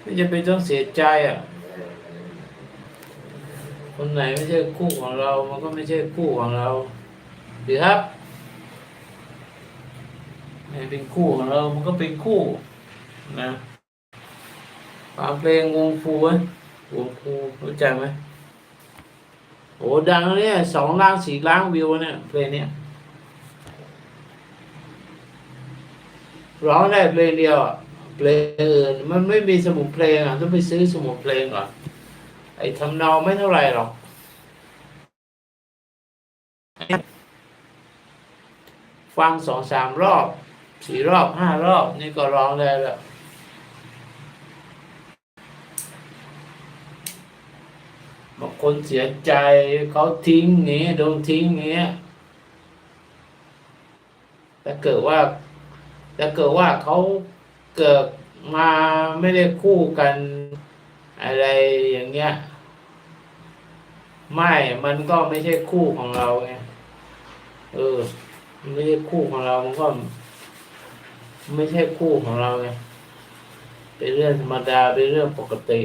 ไม่จะเป็นต้องเสียใจอะ คนไหนไม่ใช่คู่ของเรา มันก็ไม่ใช่คู่ของเราดีครับไม่เป็นคู่ของเรา มันก็เป็นคู่ นะฟังเพลงวงฟูไหมวงฟูรู้จักไหมโอ้ดังเนี่ยสองล้านสี่ล้านวิวเนี่ยเพลงเนี้ยร้องได้เพลงเดียวอะ เพลงอื่นมันไม่มีสมุดเพลงอะต้องไปซื้อสมุดเพลงก่อนไอ้ทำนองไม่เท่าไหร่หรอกฟังสองสามรอบสี่รอบห้ารอบ นี่ก็ร้องได้แล้วบางคนเสียใจเขาทิ้งอย่างเงี้ยโดนทิ้งอย่างเงี้ยแต่เกิดว่าแต่เกิดว่าเขา เกิดมาไม่ได้คู่กันอะไรอย่างเงี้ย ไม่ มันก็ไม่ใช่คู่ของเราไง เออ มันไม่ใช่คู่ของเรา มันก็ ไม่ใช่คู่ของเราไง เป็นเรื่องธรรมดา เป็นเรื่องปกติ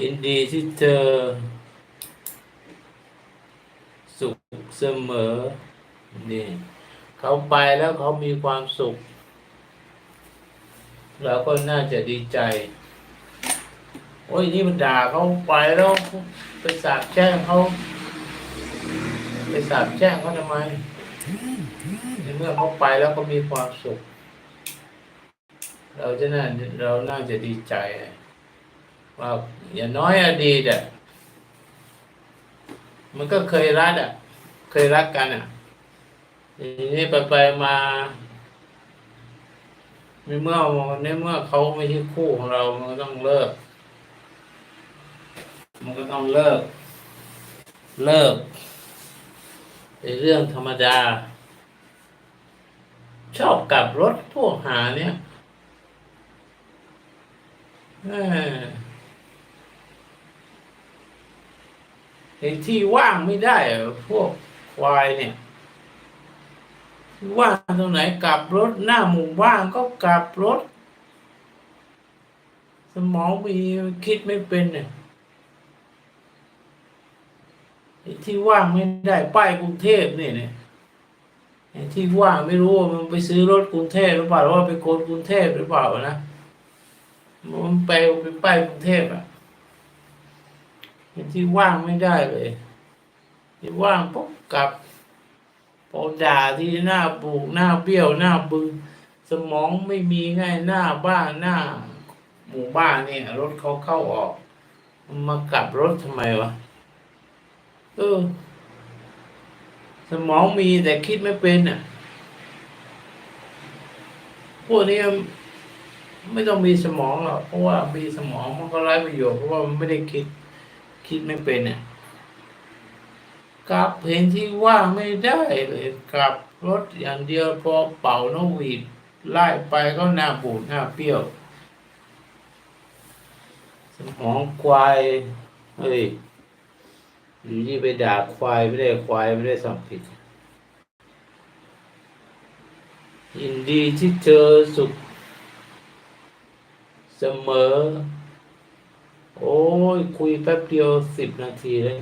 ยินดีที่เจอ สุข เสมอ นี่ เขาไปแล้วเขามีความสุข เราก็น่าจะดีใจ โอ้ยนี่มันด่าเขาไปแล้วไปสาบแช่งเขาไปสาบแช่งเขาทำไมในเมื่อเขาไปแล้วเขามีความสุข เราจะน่าเราน่าจะดีใจว่าอย่างน้อยอดีตอะมันก็เคยรักอะ เคยรักกันอะทีนี้ไปไปมาในเมื่อในเมื่อเขาไม่ใช่คู่ของเรา มันก็ต้องเลิก มันก็ต้องเลิก เลิกเป็นเรื่องธรรมดา ชอบกลับรถพวกหาเนี่ยเอ้อไอ้ที่ว่างไม่ได้พวก ควายเนี่ยว่างตรงไหนกลับรถหน้าหมู่บ้านก็กลับรถ สมองมีคิดไม่เป็นเนี่ยไอ้ที่ว่างไม่ได้ป้ายกรุงเทพเนี่ยเนี่ยไอ้ที่ว่างไม่รู้ว่ามันไปซื้อรถกรุงเทพหรือเปล่าหรือว่าไปโกนกรุงเทพหรือเปล่านะมันไปไปป้ายกรุงเทพอะไอ้ที่ว่างไม่ได้เลย ที่ว่างปุ๊บกลับพอด่าที่หน้าปูกหน้าเบี้ยวหน้าบึง สมองไม่มีง่ายหน้าบ้านหน้า หมู่บ้านเนี่ย รถเขาเข้าออกมันมากลับรถทำไมวะเออ สมองมีแต่คิดไม่เป็นอะพวกนี้ไม่ต้องมีสมองหรอกเพราะว่ามีสมองมันก็ไร้ประโยชน์เพราะว่ามันไม่ได้คิดคิดไม่เป็นเนี่ย กลับเพลงที่ว่างไม่ได้เลยกลับรถอย่างเดียวพอเป่านกหวีดไล่ไปก็หน้าบูดหน้าเปรี้ยว สมองควายเฮ้ยอยู่ที่ไปด่าควายไม่ได้ควายไม่ได้สัมผิดยินดีที่เจอสุข เสมอ โอ้ยคุยแป๊บเดียวสิบนาทีเลย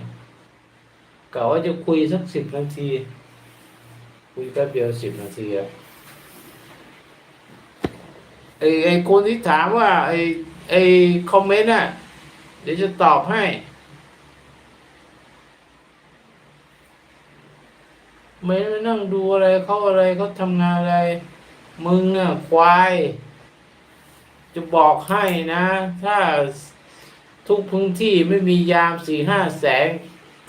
กะว่าจะคุยสักสิบนาที คุยแป๊บเดียวสิบนาทีอะไอไอคนที่ถามว่า ไอไอคอมเมนต์น่ะเดี๋ยวจะตอบให้ ไม่ได้นั่งดูอะไรเขาอะไรเขาทำงานอะไร มึงอะควาย จะบอกให้นะ ถ้าทุกพื้นที่ไม่มียามสี่ห้าแสน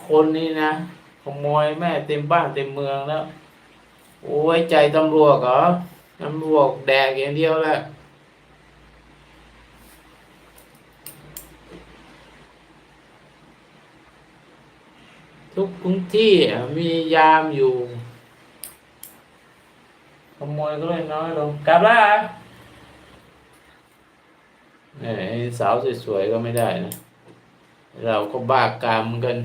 คนนี้นะขโมยแม่เต็มบ้านเต็มเมืองแล้ว โอ้ยใจตำรวจเหรอตำรวจแดกอย่างเดียวแหละทุกพื้นที่มียามอยู่ขโมยก็เลยน้อยลงกลับแล้วเนี่ยสาวสวยๆก็ไม่ได้นะ เราก็บ้ากามกัน